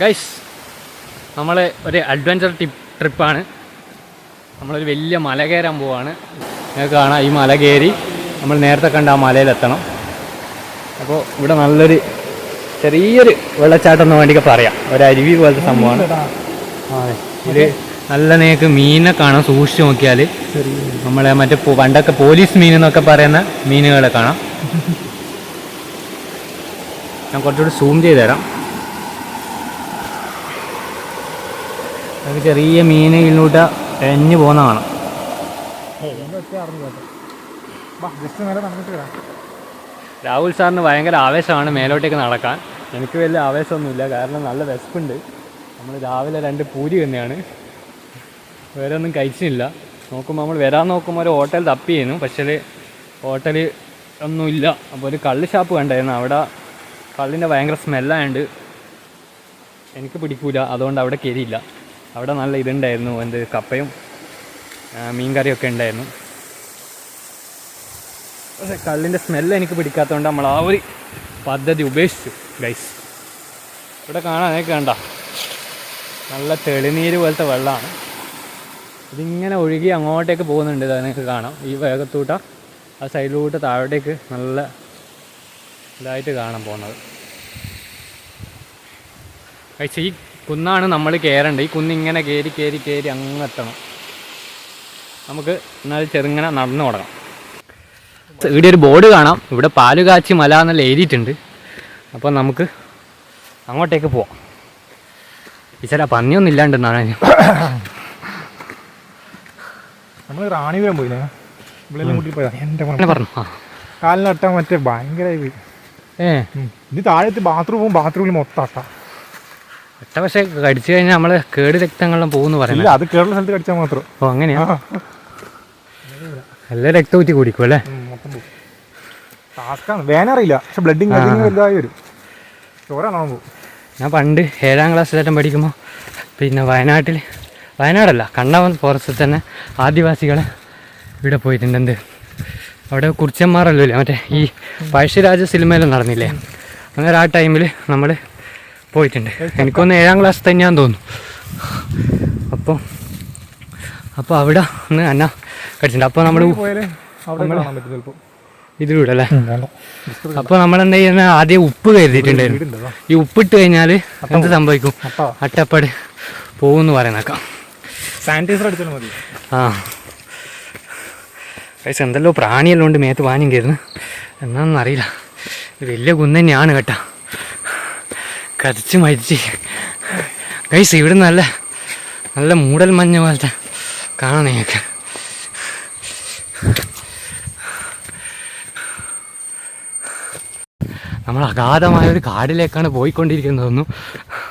Guys നമ്മൾ ഒരു adventure tip ട്രിപ്പാണ് നമ്മളൊരു വലിയ മല കയറാൻ പോവാണ്. നിങ്ങൾക്ക് കാണാം ഈ മല കയറി. നമ്മൾ നേരത്തെ കണ്ട ആ മലയിലെത്തണം. അപ്പോൾ ഇവിടെ നല്ലൊരു ചെറിയൊരു വെള്ളച്ചാട്ടം എന്ന് വേണ്ടിയൊക്കെ പറയാം. ഒരു അരുവി പോലത്തെ സംഭവമാണ്. ഇത് നല്ല നിങ്ങൾക്ക് മീനെ കാണാം. സൂക്ഷിച്ച് നോക്കിയാൽ നമ്മളെ മറ്റേ പണ്ടൊക്കെ പോലീസ് മീൻ എന്നൊക്കെ പറയുന്ന മീനുകളെ കാണാം. ഞാൻ കുറച്ചുകൂടി സൂം ചെയ്ത് തരാം. നമുക്ക് ചെറിയ മീൻ ഇതിലൂട്ട് എഞ്ഞു പോകുന്ന കാണാം. രാഹുൽ സാറിന് ഭയങ്കര ആവേശമാണ് മേലോട്ടേക്ക് നടക്കാൻ. എനിക്ക് വലിയ ആവേശമൊന്നുമില്ല. കാരണം നല്ല വിശപ്പുണ്ട്. നമ്മൾ രാവിലെ രണ്ട് പൂരി തന്നെയാണ്. വേറെ ഒന്നും കഴിച്ചില്ല. നോക്കുമ്പോൾ നമ്മൾ വരാൻ നോക്കുമ്പോൾ ഒരു ഹോട്ടൽ തപ്പി ചെയ്യുന്നു. പക്ഷേ ഹോട്ടൽ ഒന്നുമില്ല. അപ്പോൾ ഒരു കള്ള് ഷാപ്പ് കണ്ടായിരുന്നു. അവിടെ കള്ളിന്റെ ഭയങ്കര സ്മെല്ലായതുകൊണ്ട് എനിക്ക് പിടിക്കൂല. അതുകൊണ്ട് അവിടെ കയറിയില്ല അവിടെ നല്ല ഇതുണ്ടായിരുന്നു എന്ത് കപ്പയും മീൻകറിയൊക്കെ മീൻ കറിയൊക്കെ ഉണ്ടായിരുന്നു. പക്ഷേ കള്ളിന്റെ സ്മെല്ല് എനിക്ക് പിടിക്കാത്തതുകൊണ്ട് നമ്മൾ ആ ഒരു പദ്ധതി ഉപേക്ഷിച്ചു ഗൈസ് ഇവിടെ കാണാൻ നിങ്ങൾക്ക് കണ്ട നല്ല തെളിനീര് പോലത്തെ വെള്ളമാണ്. ഇതിങ്ങനെ ഒഴുകി അങ്ങോട്ടേക്ക് പോകുന്നുണ്ട് ഇത് നിങ്ങൾക്ക് കാണാം. ഈ വേഗത്തൂട്ട ആ സൈഡിലൂട്ട് താഴോട്ടേക്ക് നല്ല ഇതായിട്ട് കാണാൻ പോകുന്നത്. ഈ കുന്നാണ് നമ്മൾ കയറേണ്ടത് ഈ കുന്നിങ്ങനെ കയറി കയറി കയറി അങ്ങ് എത്തണം. നമുക്ക് എന്നാൽ ചെറുങ്ങനെ നടന്നു തുടങ്ങാം ഇവിടെ ഒരു ബോർഡ് കാണാം. ഇവിടെ പാലുകാച്ചി മല എന്നെല്ലാം എഴുതിയിട്ടുണ്ട്. അപ്പോൾ നമുക്ക് അങ്ങോട്ടേക്ക് പോവാം. ഈശ്വര പന്നിയൊന്നും ഇല്ലാണ്ടെന്നാണ് നമ്മൾ റാണിപുരം പോയില്ലേ? പറഞ്ഞു? കാലിനട്ടാൻ കാലിനട്ട മറ്റേ ഭയങ്കരമായി പോയി. ഏ? ഇനി ഇത് താഴത്ത് ബാത്റൂമും ബാത്റൂമിൽ മൊത്തം അട്ട. ഒറ്റ പക്ഷെ കടിച്ചു കഴിഞ്ഞാൽ നമ്മൾ കേട് രക്തങ്ങളെല്ലാം പോകുന്നു പറയുന്നത്. അത് കേരള സ്ഥലത്ത് കടിച്ചാൽ മാത്രം. ഓ അങ്ങനെയാ? നല്ല രക്തം ഊറ്റി കുടിക്കും അല്ലേ? ടാസ്ക്കാണ്. വേനറിയില്ല പക്ഷെ ബ്ലഡിങ് വലുതായി വരും. ചോറാണോ ഞാൻ പണ്ട് ഏഴാം ക്ലാസ്സിലേറ്റം പഠിക്കുമ്പോൾ പിന്നെ വയനാട്ടിൽ വയനാടല്ല കണ്ണവൻ ഫോറസ്റ്റിൽ തന്നെ ആദിവാസികളെ ഇവിടെ പോയിട്ടുണ്ട്. എന്ത്? അവിടെ കുറിച്ചന്മാരല്ലോ ഇല്ലേ? മറ്റേ ഈ പഴശ്ശിരാജ സിനിമയിലും നടന്നില്ലേ? അങ്ങനെ ആ ടൈമിൽ നമ്മൾ പോയിട്ടുണ്ട്. എനിക്കൊന്ന് ഏഴാം ക്ലാസ് തന്നെയാന്ന് തോന്നുന്നു. അപ്പോൾ അപ്പോൾ അവിടെ ഒന്ന് അന്ന കടിച്ചിട്ടുണ്ട്. അപ്പോൾ നമ്മൾ ഇതിലൂടെ അല്ലേ? അപ്പോൾ നമ്മൾ എന്താ ചെയ്യുന്ന? ആദ്യം ഉപ്പ് കരുതിയിട്ടുണ്ടായിരുന്നു. ഈ ഉപ്പിട്ട് കഴിഞ്ഞാൽ എന്ത് സംഭവിക്കും? അട്ടപ്പാട് പോകുമെന്ന് പറയുന്നേക്കാം സാനിറ്റൈസർ അടിച്ചാലും മതി. ആ. പൈസ എന്തല്ലോ പ്രാണിയെല്ലാം ഉണ്ട് മേത്ത് പാനിയും കയറുന്നു വലിയ കുന്ന് കേട്ടോ കേട്ടാ. കതിച്ച് മരിച്ച് കൈസ് ഇവിടെ നല്ല നല്ല മൂടൽ മഞ്ഞ പോലത്തെ നിങ്ങൾക്ക് നമ്മൾ അഗാധമായ ഒരു കാടിലേക്കാണ് പോയിക്കൊണ്ടിരിക്കുന്നതെന്നു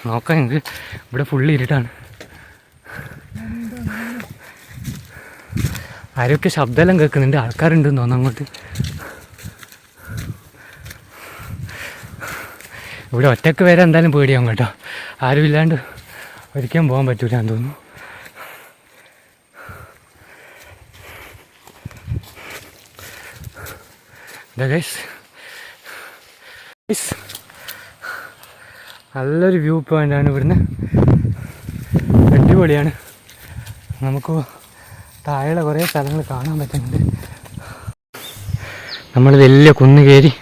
നോക്കാം ഞങ്ങൾക്ക് ഇവിടെ ഫുള്ള് ഇരുട്ടാണ്. ആരൊക്കെ ശബ്ദമെല്ലാം കേൾക്കുന്നുണ്ട്? ആൾക്കാരുണ്ടെന്ന് തോന്നുന്നു അങ്ങോട്ട്. ഇവിടെ ഒറ്റയ്ക്ക് വരെ എന്തായാലും പേടിയാവും കേട്ടോ. ആരും ഇല്ലാണ്ട് ഒരിക്കലും പോകാൻ പറ്റൂല എന്ന് തോന്നുന്നു. നല്ലൊരു വ്യൂ പോയിന്റാണ് ഇവിടുന്ന്. അടിപൊളിയാണ്. നമുക്ക് താഴെ കുറേ സ്ഥലങ്ങൾ കാണാൻ പറ്റുന്നുണ്ട്. നമ്മൾ വലിയ കുന്ന് കയറി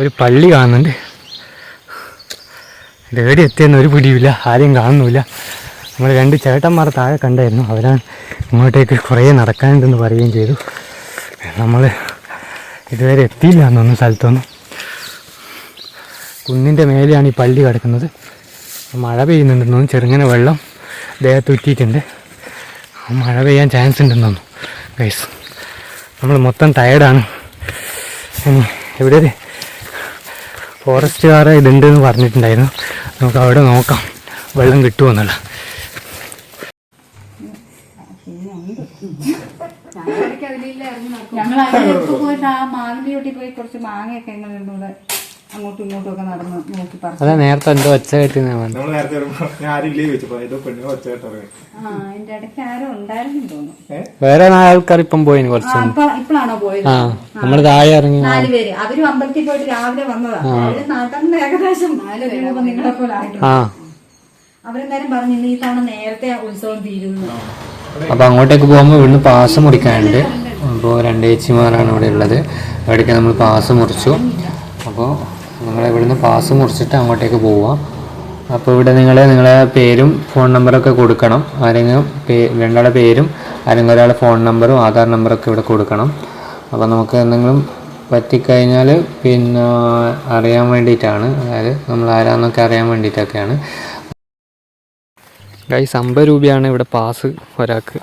ഒരു പള്ളി കാണുന്നുണ്ട്. ഇതേടി എത്തിയെന്ന് ഒരു പിടിയില്ല ആരെയും കാണുന്നില്ല നമ്മൾ രണ്ട് ചേട്ടന്മാർ താഴെ കണ്ടായിരുന്നു. അവരാണ് ഇങ്ങോട്ടേക്ക് കുറേ നടക്കാനുണ്ടെന്ന് പറയുകയും ചെയ്തു. നമ്മൾ ഇതുവരെ എത്തിയില്ല എന്നൊന്നും സ്ഥലത്തൊന്നും. കുന്നിന്റെ മേലെയാണ് ഈ പള്ളി കിടക്കുന്നത്. മഴ പെയ്യുന്നുണ്ടെന്ന് ചെറുങ്ങനെ വെള്ളം ദേഹത്ത് ഉറ്റിയിട്ടുണ്ട് മഴ പെയ്യാൻ ചാൻസ് ഉണ്ടെന്നൊന്നും. ഗൈസ് നമ്മൾ മൊത്തം ടയർഡാണ് ഇനി ഇവിടെ ഒരു ഫോറസ്റ്റുകാരെ ഇതുണ്ട് എന്ന് പറഞ്ഞിട്ടുണ്ടായിരുന്നു. നമുക്ക് അവിടെ നോക്കാം. വെള്ളം കിട്ടുമെന്നുള്ള ഞങ്ങൾ അതിലേക്ക് പോയിട്ട് ആ മാവിന്റെ ചോട്ടിൽ പോയി കുറച്ച് മാങ്ങയൊക്കെ ഞങ്ങൾ അങ്ങോട്ടും ഇങ്ങോട്ടും ഒക്കെ നടന്ന് നോക്കി പറഞ്ഞു അതാ നേരത്തെ എന്തോ ഒച്ച കെട്ടുന്ന നമ്മൾ നേരത്തെ വരുമ്പോ ഞാൻ ആരില്ലേ ചോദിച്ചപ്പോ ഏതോ പെണ്ണുങ്ങൾ ഒച്ചയായിട്ടറിയാം ആ അതിന്റെ ഇടയ്ക്ക് ആരും ഉണ്ടായിരുന്നു തോന്നുന്നു. വേറെ ആൾക്കാർ ഇപ്പം പോയി കുറച്ച് ഇപ്പൊ ഇപ്പോഴാണോ പോയത്? ആ നമ്മൾ താഴെ ഇറങ്ങി നാല് പേര്. അവരും അമ്പലത്തിൽ പോയിട്ട് രാവിലെ വന്നതാ. അവർ നടന്ന് ഏകദേശം നാല് പേര്. നിങ്ങളെ പോലെ ആയിട്ടുണ്ട്. ആ. അവരെന്തായാലും പറഞ്ഞു ഇന്ന് ഈ തവണ നേരത്തെ ഉത്സവം തീരുന്നു അപ്പോൾ അങ്ങോട്ടേക്ക് പോകുമ്പോൾ ഇവിടുന്ന് പാസ് മുറിക്കാനുണ്ട്. അപ്പോൾ രണ്ട് ചേച്ചിമാരാണ് ഇവിടെ ഉള്ളത്. അവിടേക്ക് നമ്മൾ പാസ് മുറിച്ചു. അപ്പോൾ നിങ്ങൾ ഇവിടുന്ന് പാസ് മുറിച്ചിട്ട് അങ്ങോട്ടേക്ക് പോവുക അപ്പോൾ ഇവിടെ നിങ്ങൾ നിങ്ങളെ പേരും ഫോൺ നമ്പറൊക്കെ കൊടുക്കണം. ആരെങ്കിലും പേ രണ്ടാളുടെ പേരും ആരെങ്കിലും ഒരാളുടെ ഫോൺ നമ്പറും ആധാർ നമ്പറൊക്കെ ഇവിടെ കൊടുക്കണം. അപ്പോൾ നമുക്ക് എന്തെങ്കിലും പറ്റിക്കഴിഞ്ഞാൽ പിന്നെ അറിയാൻ വേണ്ടിയിട്ടാണ്. അതായത് നമ്മൾ ആരാന്നൊക്കെ അറിയാൻ വേണ്ടിയിട്ടൊക്കെയാണ്. ഗൈസ് അമ്പത് രൂപയാണ് ഇവിടെ പാസ് ഒരാൾക്ക്.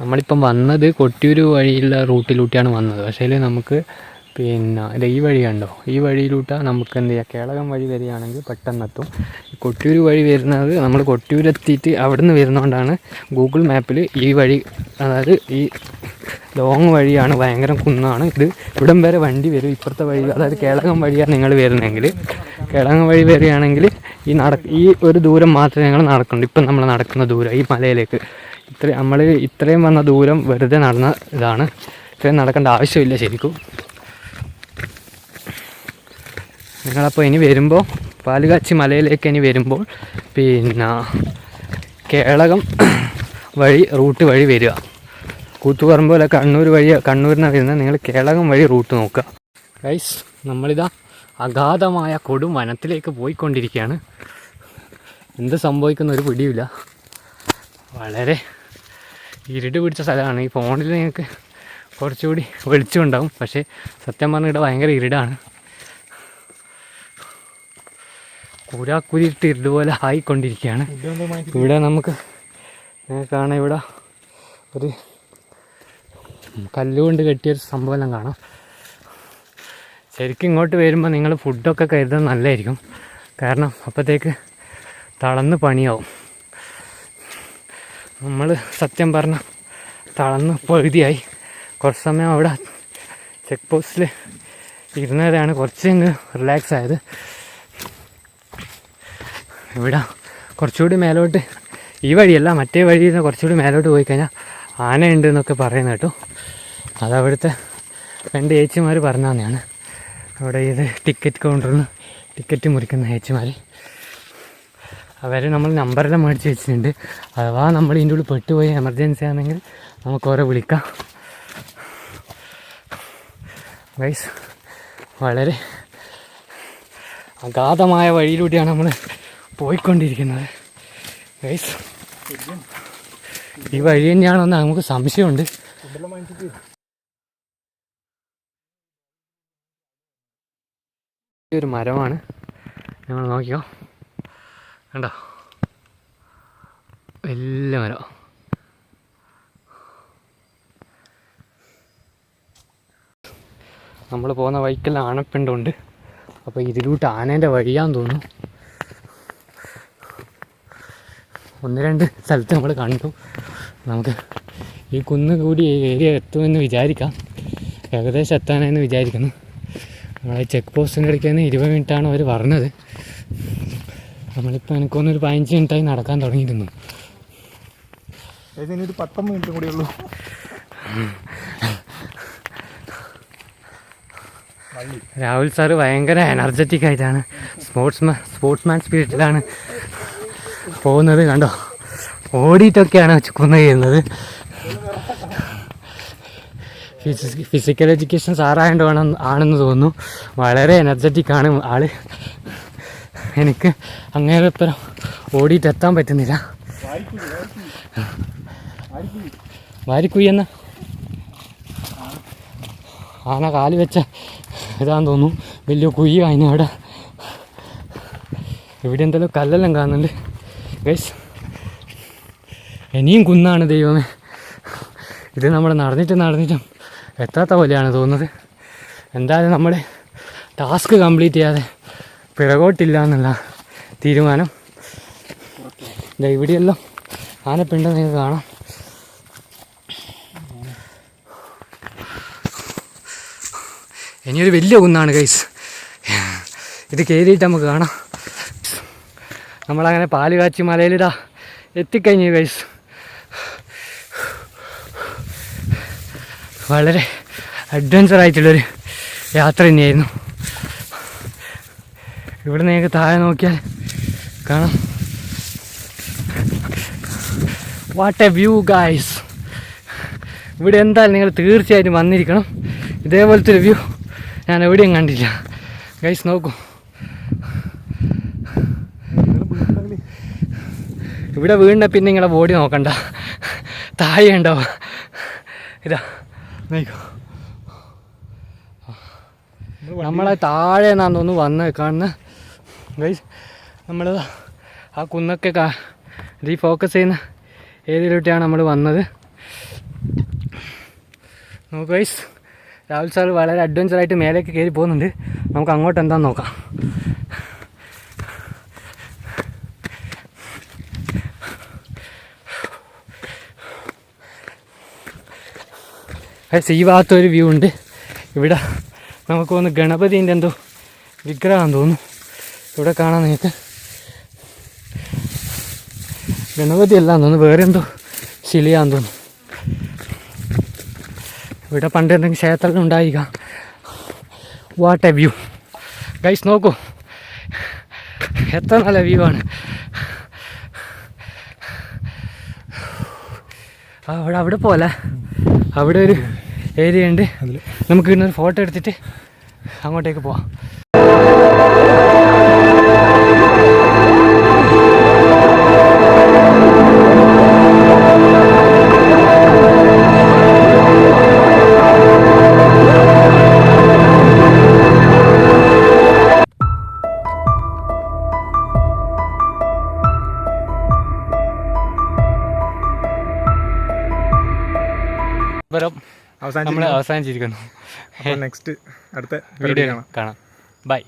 നമ്മളിപ്പം വന്നത് കൊട്ടിയൂർ വഴിയുള്ള റൂട്ടിലൂട്ടിയാണ് വന്നത്. പക്ഷേ നമുക്ക് പിന്നെ ഇത് ഈ വഴി കണ്ടോ? ഈ വഴിയിലൂട്ട നമുക്ക് എന്ത് ചെയ്യാം? കേളകം വഴി വരികയാണെങ്കിൽ പെട്ടെന്ന് എത്തും കൊട്ടിയൂർ വഴി വരുന്നത് നമ്മൾ കൊട്ടിയൂർ എത്തിയിട്ട് അവിടെ നിന്ന് വരുന്നതുകൊണ്ടാണ് ഗൂഗിൾ മാപ്പിൽ ഈ വഴി അതായത് ഈ ലോങ് വഴിയാണ് ഭയങ്കര കുന്നാണ്. ഇത് ഇവിടം വരെ വണ്ടി വരും. ഇപ്പുറത്തെ വഴി അതായത് കേളകം വഴിയാണ് നിങ്ങൾ വരുന്നതെങ്കിൽ. കേളകം വഴി വരികയാണെങ്കിൽ ഈ നട ഈ ഒരു ദൂരം മാത്രമേ ഞങ്ങൾ നടക്കുന്നുള്ളൂ. ഇപ്പം നമ്മൾ നടക്കുന്ന ദൂരം ഈ മലയിലേക്ക്. ഇത്ര നമ്മൾ ഇത്രയും വന്ന ദൂരം വെറുതെ നടന്ന ഇതാണ്. ഇത്രയും നടക്കേണ്ട ആവശ്യമില്ല ശരിക്കും. നിങ്ങളപ്പോൾ ഇനി വരുമ്പോൾ പാലുകാച്ചി മലയിലേക്ക് ഇനി വരുമ്പോൾ പിന്നെ കേളകം വഴി റൂട്ട് വഴി വരിക. കൂത്തുപറമ്പ് പോലെ കണ്ണൂർ വഴി കണ്ണൂരിനാണ് വരുന്ന നിങ്ങൾ കേളകം വഴി റൂട്ട് നോക്കുക. ഗൈസ് നമ്മളിതാ അഗാധമായ കൊടും വനത്തിലേക്ക് പോയിക്കൊണ്ടിരിക്കുകയാണ്. എന്ത് സംഭവിക്കുന്ന ഒരു പിടിയില്ല വളരെ ഇരുട് പിടിച്ച സ്ഥലമാണ്. ഈ ഫോണിൽ നിങ്ങൾക്ക് കുറച്ചുകൂടി വെളിച്ചമുണ്ടാവും പക്ഷേ സത്യം പറഞ്ഞാൽ ഭയങ്കര ഇരുടാണ്. കൂരാക്കുരിട്ട് ഇതുപോലെ പോലെ ആയിക്കൊണ്ടിരിക്കുകയാണ്. ഇവിടെ നമുക്ക് കാണാം ഇവിടെ ഒരു കല്ലുകൊണ്ട് കെട്ടിയൊരു സംഭവം കാണാം. ശരിക്കും ഇങ്ങോട്ട് വരുമ്പോൾ നിങ്ങൾ ഫുഡൊക്കെ കരുതാൻ നല്ലതായിരിക്കും. കാരണം അപ്പോഴത്തേക്ക് തളന്ന് പണിയാവും. നമ്മൾ സത്യം പറഞ്ഞ തളന്ന് പകുതിയായി. കുറച്ച് സമയം അവിടെ ചെക്ക് പോസ്റ്റിൽ ഇരുന്നതാണ്. കുറച്ചങ്ങ് റിലാക്സ് ആയത്. ഇവിടെ കുറച്ചുകൂടി മേലോട്ട്. ഈ വഴിയല്ല മറ്റേ വഴിയിൽ നിന്ന് കുറച്ചുകൂടി മേലോട്ട് പോയി കഴിഞ്ഞാൽ ആനയുണ്ട് എന്നൊക്കെ പറയുന്ന കേട്ടോ. അതവിടുത്തെ രണ്ട് ഏച്ചിമാർ പറഞ്ഞു തന്നെയാണ് അവിടെ ഇത് ടിക്കറ്റ് കൗണ്ടറിൽ നിന്ന് ടിക്കറ്റ് മുറിക്കുന്ന ഏച്ചിമാർ അവർ നമ്മൾ നമ്പറെല്ലാം മേടിച്ച് വെച്ചിട്ടുണ്ട്. അഥവാ നമ്മൾ ഇതിന്റെ ഉള്ളിൽ പെട്ടുപോയി എമർജൻസി ആണെങ്കിൽ നമുക്ക് ഓരോ വിളിക്കാം. വൈസ് വളരെ അഗാധമായ വഴിയിലൂടെയാണ് നമ്മൾ പോയിക്കൊണ്ടിരിക്കുന്നത്. ഗൈസ് ഈ വഴി തന്നെയാണെന്ന് നമുക്ക് സംശയമുണ്ട്. ഒരു മരമാണ്. ഞങ്ങൾ നോക്കിയോ കണ്ടോ? വലിയ മരം. നമ്മൾ പോകുന്ന വഴിക്കെല്ലാം ആനപ്പിണ്ടുണ്ട് അപ്പോൾ ഇതിലൂട്ട് ആനേന്റെ വഴിയാന്ന് തോന്നുന്നു. ഒന്ന് രണ്ട് സ്ഥലത്ത് നമ്മൾ കണ്ടു. നമുക്ക് ഈ കുന്ന് കൂടി ഏരിയ എത്തുമെന്ന് വിചാരിക്കാം. ഏകദേശം എത്താനായെന്ന് വിചാരിക്കുന്നു. നമ്മളെ ചെക്ക് പോസ്റ്റിന്റെ ഇടയ്ക്ക് തന്നെ ഇരുപത് മിനിറ്റാണ് അവർ പറഞ്ഞത്. നമ്മളിപ്പോൾ എനിക്കൊന്നൊരു പതിനഞ്ച് മിനിറ്റായി നടക്കാൻ തുടങ്ങിയിരുന്നു. ഒരു പത്തൊമ്പത് മിനിറ്റ് കൂടി ഉള്ളൂ. രാഹുൽ സാറ് ഭയങ്കര എനർജറ്റിക് ആയിട്ടാണ്. സ്പോർട്സ്മാൻ സ്പോർട്സ്മാൻ സ്പിരിറ്റിലാണ് പോകുന്നത് കണ്ടോ? ഓടിയിട്ടൊക്കെയാണ് ചുക്കുന്ന ചെയ്യുന്നത്. ഫിസിക്കൽ എഡ്യൂക്കേഷൻ സാറായതുകൊണ്ട് വേണം ആണെന്ന് തോന്നുന്നു. വളരെ എനർജറ്റിക് ആണ് ആൾ. എനിക്ക് അങ്ങേരപ്പുറം ഓടിയിട്ട് എത്താൻ പറ്റുന്നില്ല. വാരിക്കുയെന്ന ആന കാൽ വെച്ച ഇതാന്ന് തോന്നുന്നു. വലിയ കുയ്യ അതിനവിടെ ഇവിടെ എന്തെങ്കിലും കല്ലെല്ലാം കാണുന്നുണ്ട്. ഗൈസ് ഇനിയും കുന്നാണ് ദൈവമേ. ഇത് നമ്മൾ നടന്നിട്ട് നടന്നിട്ടും എത്താത്ത പോലെയാണ് തോന്നുന്നത്. എന്തായാലും നമ്മുടെ ടാസ്ക് കംപ്ലീറ്റ് ചെയ്യാതെ പിറകോട്ടില്ല എന്നുള്ള തീരുമാനം ഇവിടെയെല്ലാം ആനപ്പിണ്ടം നിങ്ങൾക്ക് കാണാം. ഇനിയൊരു വലിയ കുന്നാണ് ഗൈസ് ഇത് കയറിയിട്ട് നമുക്ക് കാണാം. നമ്മളങ്ങനെ പാൽ കാച്ചി മലയിലിടാ എത്തിക്കഴിഞ്ഞു ഗൈസ് വളരെ അഡ്വഞ്ചർ ആയിട്ടുള്ളൊരു യാത്ര തന്നെയായിരുന്നു. ഇവിടെ നിങ്ങൾക്ക് താഴെ നോക്കിയാൽ കാണാം. വാട്ട് എ വ്യൂ ഗായ്സ് ഇവിടെ എന്തായാലും നിങ്ങൾ തീർച്ചയായിട്ടും വന്നിരിക്കണം. ഇതേപോലത്തെ ഒരു വ്യൂ ഞാൻ എവിടെയും കണ്ടില്ല. ഗൈസ് നോക്കൂ. ഇവിടെ വീണ പിന്നെ നിങ്ങളെ ബോഡി നോക്കണ്ട. താഴെ ഇതാ. നോക്കോ നമ്മളെ താഴെ നിന്നാന്ന് തോന്നുന്നു വന്ന് കാണുന്ന. ഗൈസ് നമ്മൾ ആ കുന്നൊക്കെ കാ ഇത് ഫോക്കസ് ചെയ്യുന്ന ഏരിയയിലോട്ടാണ് നമ്മൾ വന്നത്. നമുക്ക് ഗൈസ് രാഹുൽ സാർ വളരെ അഡ്വഞ്ചറായിട്ട് മേലേക്ക് കയറി പോകുന്നുണ്ട്. നമുക്ക് അങ്ങോട്ട് എന്താന്ന് നോക്കാം. ഗൈസ് ഈ ഭാഗത്തൊരു വ്യൂ ഉണ്ട്. ഇവിടെ നമുക്ക് ഒന്ന് ഗണപതിന്റെ എന്തോ വിഗ്രഹം തോന്നുന്നു. ഇവിടെ കാണാൻ നിങ്ങൾക്ക് ഗണപതി അല്ല തോന്നുന്നു. വേറെ എന്തോ ശിലിയാന്ന് തോന്നുന്നു. ഇവിടെ പണ്ട് എന്തെങ്കിലും ക്ഷേത്രം ഉണ്ടായിക്ക വാട്ട് എ വ്യൂ ഗൈസ് നോക്കൂ. എത്ര നല്ല വ്യൂ ആണ്. അവിടെ അവിടെ പോലെ അവിടെ ഒരു ഏരിയ ഉണ്ട്. നമുക്ക് ഇന്നൊരു ഫോട്ടോ എടുത്തിട്ട് അങ്ങോട്ടേക്ക് പോവാം. നമ്മൾ അവസാനിച്ചിരിക്കുന്നു അവസാനിച്ചിരിക്കുന്നു. അപ്പോൾ നെക്സ്റ്റ് അടുത്ത വീഡിയോ കാണാം. കാണാം. ബൈ